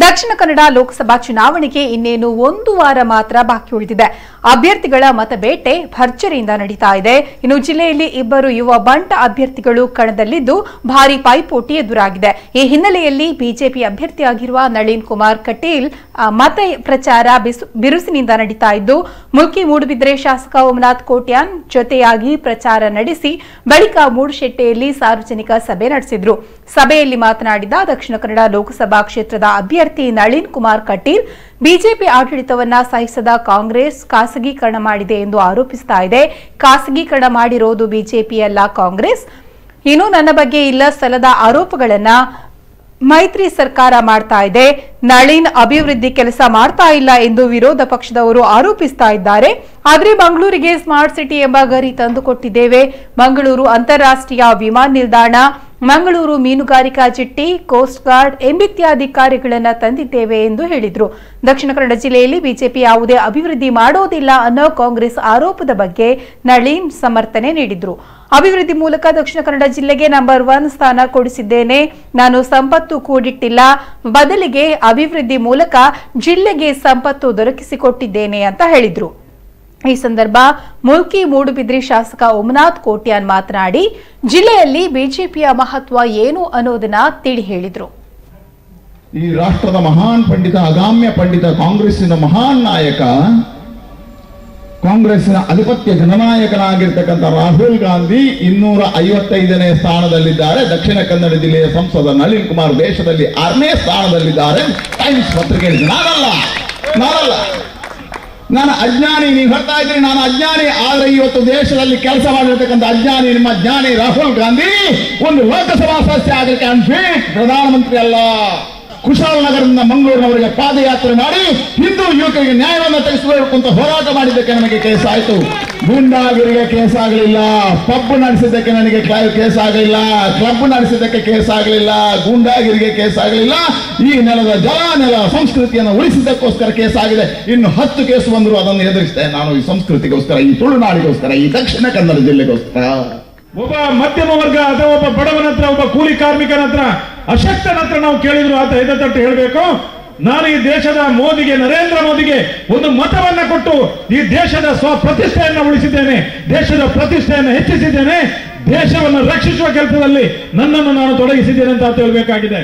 ದಕ್ಷಿಣ ಕನ್ನಡ ಲೋಕಸಭಾ ಚುನಾವಣೆಗೆ ಇನ್ನೇನು ಒಂದು ವಾರ ಮಾತ್ರ ಬಾಕಿ ಉಳಿದಿದೆ. ಅಭ್ಯರ್ಥಿಗಳ ಮತಬೇಟೆ ಭರ್ಜರಿಯಿಂದ ನಡೀತಾ ಇದೆ. ಇನ್ನು ಜಿಲ್ಲೆಯಲ್ಲಿ ಇಬ್ಬರು ಯುವ ಬಂಟ ಅಭ್ಯರ್ಥಿಗಳು ಕಣದಲ್ಲಿದ್ದು ಭಾರಿ ಪೈಪೋಟಿ ಎದುರಾಗಿದೆ. ಈ ಹಿನ್ನೆಲೆಯಲ್ಲಿ ಬಿಜೆಪಿ ಅಭ್ಯರ್ಥಿಯಾಗಿರುವ ನಳಿನ್ ಕುಮಾರ್ ಕಟೀಲ್ ಮತ ಪ್ರಚಾರ ಬಿರುಸಿನಿಂದ ನಡೀತಾ ಇದ್ದು, ಮುಲ್ಕಿ ಮೂಡುಬಿದ್ರೆ ಶಾಸಕ ಓಮನಾಥ್ ಕೋಟ್ಯಾನ್ ಜೊತೆಯಾಗಿ ಪ್ರಚಾರ ನಡೆಸಿ, ಬಳಿಕ ಮೂಡುಶೆಟ್ಟೆಯಲ್ಲಿ ಸಾರ್ವಜನಿಕ ಸಭೆ ನಡೆಸಿದ್ರು. ಸಭೆಯಲ್ಲಿ ಮಾತನಾಡಿದ ದಕ್ಷಿಣ ಕನ್ನಡ ಲೋಕಸಭಾ ಕ್ಷೇತ್ರದ ಅಭ್ಯರ್ಥಿ ನಳಿನ್ ಕುಮಾರ್ ಕಟೀಲ್ ಬಿಜೆಪಿ ಆಡಳಿತವನ್ನ ಸಹಿಸದ ಕಾಂಗ್ರೆಸ್ ಖಾಸಗೀಕರಣ ಮಾಡಿದೆ ಎಂದು ಆರೋಪಿಸ್ತಾ ಇದೆ. ಖಾಸಗೀಕರಣ ಮಾಡಿರೋದು ಬಿಜೆಪಿ ಅಲ್ಲ ಕಾಂಗ್ರೆಸ್. ಇನ್ನು ನನ್ನ ಬಗ್ಗೆ ಇಲ್ಲ ಸಲದ ಆರೋಪಗಳನ್ನ ಮೈತ್ರಿ ಸರ್ಕಾರ ಮಾಡ್ತಾ ಇದೆ. ನಳಿನ್ ಅಭಿವೃದ್ಧಿ ಕೆಲಸ ಮಾಡ್ತಾ ಇಲ್ಲ ಎಂದು ವಿರೋಧ ಪಕ್ಷದವರು ಆರೋಪಿಸ್ತಾ ಇದ್ದಾರೆ. ಆದ್ರೆ ಮಂಗಳೂರಿಗೆ ಸ್ಮಾರ್ಟ್ ಸಿಟಿ ಎಂಬ ಗರಿ ತಂದುಕೊಟ್ಟಿದ್ದೇವೆ. ಮಂಗಳೂರು ಅಂತಾರಾಷ್ಟ್ರೀಯ ವಿಮಾನ ನಿಲ್ದಾಣ ಮಂಗಳೂರು ಮೀನುಗಾರಿಕಾ ಚಿಟ್ಟಿ ಕೋಸ್ಟ್ ಗಾರ್ಡ್ ಎಂಬಿತ್ಯಾದಿ ಕಾರ್ಯಗಳನ್ನು ತಂದಿದ್ದೇವೆ ಎಂದು ಹೇಳಿದರು. ದಕ್ಷಿಣ ಕನ್ನಡ ಜಿಲ್ಲೆಯಲ್ಲಿ ಬಿಜೆಪಿ ಯಾವುದೇ ಅಭಿವೃದ್ಧಿ ಮಾಡೋದಿಲ್ಲ ಅನ್ನೋ ಕಾಂಗ್ರೆಸ್ ಆರೋಪದ ಬಗ್ಗೆ ನಳೀನ್ ಸಮರ್ಥನೆ ನೀಡಿದರು. ಅಭಿವೃದ್ಧಿ ಮೂಲಕ ದಕ್ಷಿಣ ಕನ್ನಡ ಜಿಲ್ಲೆಗೆ ನಂಬರ್ ಒನ್ ಸ್ಥಾನ ಕೊಡಿಸಿದ್ದೇನೆ. ನಾನು ಸಂಪತ್ತು ಕೂಡಿಟ್ಟಿಲ್ಲ. ಬದಲಿಗೆ ಅಭಿವೃದ್ಧಿ ಮೂಲಕ ಜಿಲ್ಲೆಗೆ ಸಂಪತ್ತು ದೊರಕಿಸಿಕೊಟ್ಟಿದ್ದೇನೆ ಅಂತ ಹೇಳಿದ್ರು. ಈ ಸಂದರ್ಭ ಮುಲ್ಕಿ ಮೂಡುಬಿದ್ರಿ ಶಾಸಕ ಉಮನಾಥ್ ಕೋಟ್ಯಾನ್ ಮಾತನಾಡಿ, ಜಿಲ್ಲೆಯಲ್ಲಿ ಬಿಜೆಪಿಯ ಮಹತ್ವ ಏನು ಅನ್ನೋದನ್ನ ತಿಳಿ ಹೇಳಿದ್ರು. ಈ ರಾಷ್ಟ್ರದ ಮಹಾನ್ ಪಂಡಿತ, ಅಗಾಮ್ಯ ಪಂಡಿತ, ಕಾಂಗ್ರೆಸ್ಸಿನ ಮಹಾನ್ ನಾಯಕ, ಕಾಂಗ್ರೆಸ್ಸಿನ ಅಧಿಪತ್ಯ ಜನನಾಯಕನಾಗಿರ್ತಕ್ಕಂಥ ರಾಹುಲ್ ಗಾಂಧಿ ಇನ್ನೂರ ಐವತ್ತೈದನೇ ಸ್ಥಾನದಲ್ಲಿದ್ದಾರೆ. ದಕ್ಷಿಣ ಕನ್ನಡ ಜಿಲ್ಲೆಯ ಸಂಸದ ನಳಿನ್ ಕುಮಾರ್ ದೇಶದಲ್ಲಿ ಆರನೇ ಸ್ಥಾನದಲ್ಲಿದ್ದಾರೆ. ಟೈಮ್ಸ್ ಪತ್ರಿಕೆ ನಾನಲ್ಲ ನಾನಲ್ಲ. ನಾನು ಅಜ್ಞಾನಿ, ನೀವು ಹೇಳ್ತಾ ಇದ್ದೀರಿ, ನಾನು ಅಜ್ಞಾನಿ, ಆದರೆ ಇವತ್ತು ದೇಶದಲ್ಲಿ ಕೆಲಸ ಮಾಡಿರ್ತಕ್ಕಂಥ ಅಜ್ಞಾನಿ, ನಿಮ್ಮ ಜ್ಞಾನಿ ರಾಹುಲ್ ಗಾಂಧಿ ಒಂದು ಲೋಕಸಭಾ ಸದಸ್ಯ ಆಗಲಿಕ್ಕೆ ಅನ್ಫಿಟ್ ಪ್ರಧಾನಮಂತ್ರಿ ಅಲ್ಲ. ಕುಶಾಲನಗರದಿಂದ ಮಂಗಳೂರಿನವರಿಗೆ ಪಾದಯಾತ್ರೆ ಮಾಡಿ ಹಿಂದೂ ಯುವಕರಿಗೆ ನ್ಯಾಯವನ್ನು ತೆಗೆಸಬೇಕು ಅಂತ ಹೋರಾಟ ಮಾಡಿದ್ದಕ್ಕೆ ನನಗೆ ಕೇಸ್ ಆಯಿತು. ಗೂಂಡಾಗಿರಿಗೆ ಕೇಸ್ ಆಗಲಿಲ್ಲ. ಪಬ್ ನಡೆಸಿದ್ದಕ್ಕೆ ನನಗೆ ಕೇಸ್ ಆಗಲಿಲ್ಲ. ಕ್ಲಬ್ ನಡೆಸಿದ್ದಕ್ಕೆ ಕೇಸ್ ಆಗಲಿಲ್ಲ. ಗೂಂಡಾಗಿರಿಗೆ ಕೇಸ್ ಆಗಲಿಲ್ಲ. ಈ ನೆಲದ ಜಲ ನೆಲ ಸಂಸ್ಕೃತಿಯನ್ನು ಉಳಿಸಿದ್ದಕ್ಕೋಸ್ಕರ ಕೇಸ್ ಆಗಿದೆ. ಇನ್ನು ಹತ್ತು ಕೇಸ್ ಬಂದರೂ ಅದನ್ನು ಎದುರಿಸ್ತೇನೆ ನಾನು ಈ ಸಂಸ್ಕೃತಿಗೋಸ್ಕರ, ಈ ತುಳುನಾಡಿಗೋಸ್ಕರ, ಈ ದಕ್ಷಿಣ ಕನ್ನಡ ಜಿಲ್ಲೆಗೋಸ್ಕರ. ಒಬ್ಬ ಮಧ್ಯಮ ವರ್ಗ ಅಥವಾ ಒಬ್ಬ ಬಡವನ ಹತ್ರ, ಒಬ್ಬ ಕೂಲಿ ಕಾರ್ಮಿಕನ ಹತ್ರ ಅಶಕ್ತನ ಹತ್ರ ನಾವು ಕೇಳಿದ್ರು, ಆತ ಎದೆ ತಟ್ಟು ಹೇಳಬೇಕು, ನಾನು ಈ ದೇಶದ ಮೋದಿಗೆ, ನರೇಂದ್ರ ಮೋದಿಗೆ ಒಂದು ಮತವನ್ನ ಕೊಟ್ಟು ಈ ದೇಶದ ಸ್ವ ಪ್ರತಿಷ್ಠೆಯನ್ನು ಉಳಿಸಿದ್ದೇನೆ, ದೇಶದ ಪ್ರತಿಷ್ಠೆಯನ್ನು ಹೆಚ್ಚಿಸಿದ್ದೇನೆ, ದೇಶವನ್ನು ರಕ್ಷಿಸುವ ಕೆಲಸದಲ್ಲಿ ನನ್ನನ್ನು ನಾನು ತೊಡಗಿಸಿದ್ದೇನೆ ಅಂತ ಹೇಳಬೇಕಾಗಿದೆ.